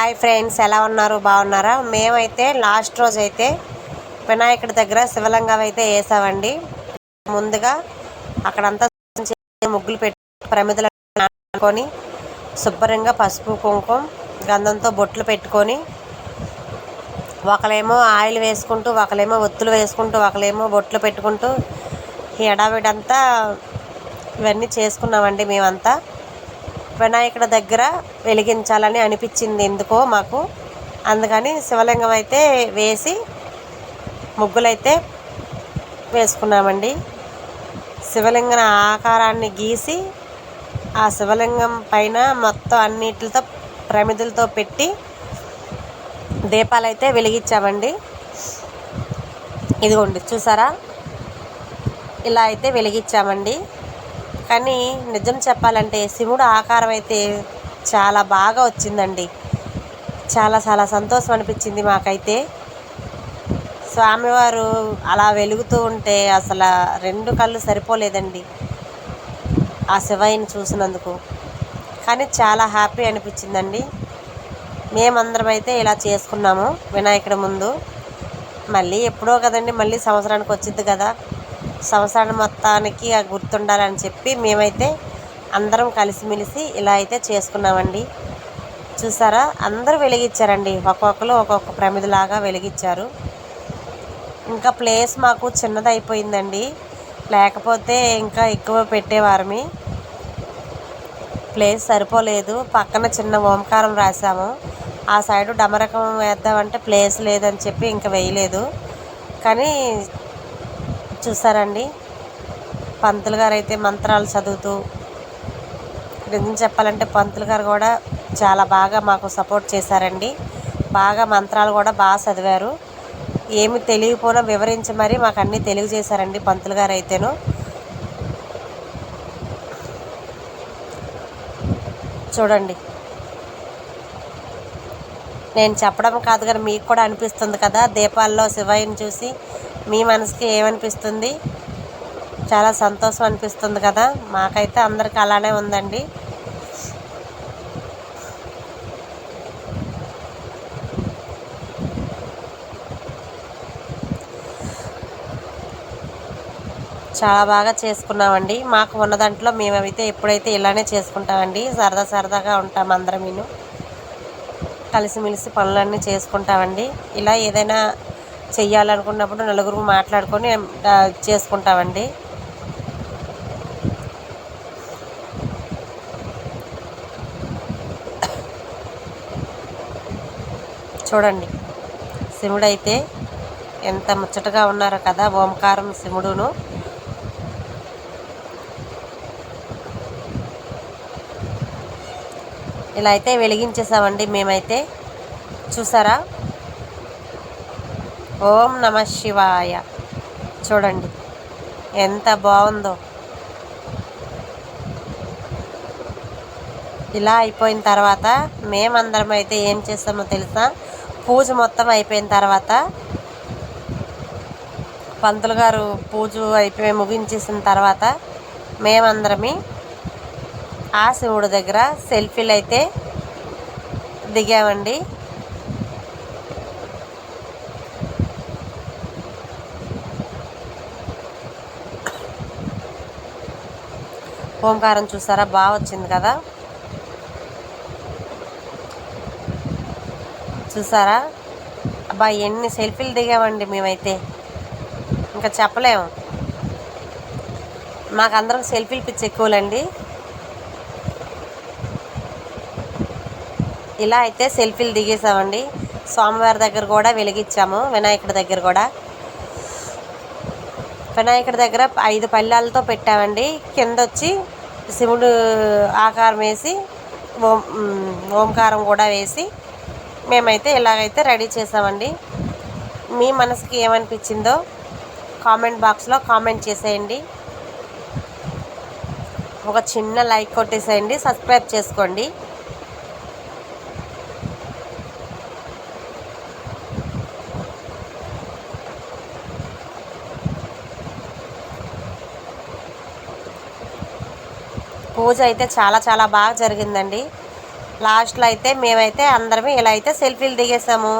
Hi friends ఎలా ఉన్నారు? బాగున్నారా? మేమైతే లాస్ట్ రోజు అయితే వినాయకుడి దగ్గర శివలింగం అయితే వేసామండి. ముందుగా అక్కడంతా ముగ్గులు పెట్టి ప్రమిదలు పెట్టుకొని శుభ్రంగా పసుపు కుంకుమ గంధంతో బొట్లు పెట్టుకొని ఒకలేమో ఆయిల్ వేసుకుంటూ ఒకలేమో ఒత్తులు వేసుకుంటూ ఒకలేమో బొట్లు పెట్టుకుంటూ ఈ ఎడావిడంతా ఇవన్నీ చేసుకున్నామండి మేమంతా. వినాయకుడి దగ్గర వెలిగించాలని అనిపించింది ఎందుకో మాకు. అందుకని శివలింగం అయితే వేసి ముగ్గులైతే వేసుకున్నామండి. శివలింగం ఆకారాన్ని గీసి ఆ శివలింగం పైన మొత్తం అన్నిటితో ప్రమిదులతో పెట్టి దీపాలైతే వెలిగించామండి. ఇదిగోండి చూసారా? ఇలా అయితే వెలిగించామండి. కానీ నిజం చెప్పాలంటే శివుడు ఆకారం అయితే చాలా బాగా వచ్చిందండి. చాలా చాలా సంతోషం అనిపించింది మాకైతే. స్వామివారు అలా వెలుగుతూ ఉంటే అసలు రెండు కళ్ళు సరిపోలేదండి. ఆ శివయ్యని చూసినందుకు. కానీ చాలా హ్యాపీ అనిపించిందండి. మేమందరం అయితే ఇలా చేసుకున్నాము వినాయకుడి ముందు. మళ్ళీ ఎప్పుడో కదండి మళ్ళీ సంవత్సరానికి వచ్చింది కదా. సంవత్సరాన్ని మొత్తానికి ఆ గుర్తుండాలని చెప్పి మేమైతే అందరం కలిసిమెలిసి ఇలా అయితే చేసుకున్నామండి. చూసారా? అందరూ వెలిగించారండి. ఒక్కొక్కరు ఒక్కొక్క ప్రమిదిలాగా వెలిగించారు. ఇంకా ప్లేస్ మాకు చిన్నదైపోయిందండి. లేకపోతే ఇంకా ఎక్కువ పెట్టేవారమి. ప్లేస్ సరిపోలేదు. పక్కన చిన్న ఓంకారం రాసాము. ఆ సైడు డమరకం వేద్దామంటే ప్లేస్ లేదని చెప్పి ఇంకా వేయలేదు. కానీ చూసారండి. పంతులు గారు అయితే మంత్రాలు చదువుతూ నిజం చెప్పాలంటే పంతులు గారు కూడా చాలా బాగా మాకు సపోర్ట్ చేశారండి. బాగా మంత్రాలు కూడా బాగా చదివారు. ఏమి తెలియకపోయినా వివరించి మరీ మాకు అన్నీ తెలియజేశారండి పంతులు గారు అయితేను చూడండి. నేను చెప్పడం కాదు కానీ మీకు కూడా అనిపిస్తుంది కదా దీపాల్లో శివయ్యని చూసి మీ మనసుకి ఏమనిపిస్తుంది? చాలా సంతోషం అనిపిస్తుంది కదా? మాకైతే అందరికి అలానే ఉందండి. చాలా బాగా చేసుకున్నామండి. మాకు ఉన్న దాంట్లో మేమైతే ఎప్పుడైతే ఇలానే చేసుకుంటామండి సరదా సరదాగా ఉంటాం అందరం నేను కలిసిమెలిసి పనులన్నీ చేసుకుంటామండి. ఇలా ఏదైనా చెయ్యాలనుకున్నప్పుడు నలుగురు మాట్లాడుకొని చేసుకుంటామండి. చూడండి శివుడైతే ఎంత ముచ్చటగా ఉన్నారో కదా ఓంకారం శివుడును. ఇలా అయితే వెలిగించేసామండి మేమైతే. చూసారా? ఓం నమ శివాయ. చూడండి ఎంత బాగుందో. ఇలా అయిపోయిన తర్వాత మేమందరం అయితే ఏం చేస్తామో తెలుసా? పూజ మొత్తం అయిపోయిన తర్వాత పంతులు గారు పూజ అయిపోయి ముగించేసిన తర్వాత మేమందరమీ ఆ శివుడి దగ్గర సెల్ఫీలు అయితే దిగామండి. ఓంకారం చూసారా? బాగా వచ్చింది కదా? చూసారా? అబ్బా ఎన్ని సెల్ఫీలు దిగామండి మేమైతే. ఇంకా చెప్పలేము. మాకందరం సెల్ఫీలు పిచ్చి ఎక్కువలండి. ఇలా అయితే సెల్ఫీలు దిగేసామండి స్వామివారి దగ్గర కూడా వెలిగించాము వినాయకుడి దగ్గర కూడా. వినాయకుడి దగ్గర ఐదు పళ్ళాలతో పెట్టామండి. కింద వచ్చి శివుడు ఆకారం వేసి ఓం ఓంకారం కూడా వేసి మేమైతే ఇలాగైతే రెడీ చేసామండి. మీ మనసుకి ఏమనిపించిందో కామెంట్ బాక్స్లో కామెంట్ చేసేయండి. ఒక చిన్న లైక్ కొట్టేసేయండి. సబ్స్క్రైబ్ చేసుకోండి. పూజ అయితే చాలా చాలా బాగా జరిగిందండి. లాస్ట్లో అయితే మేమైతే అందరం ఇలా అయితే సెల్ఫీలు దిగేసాము.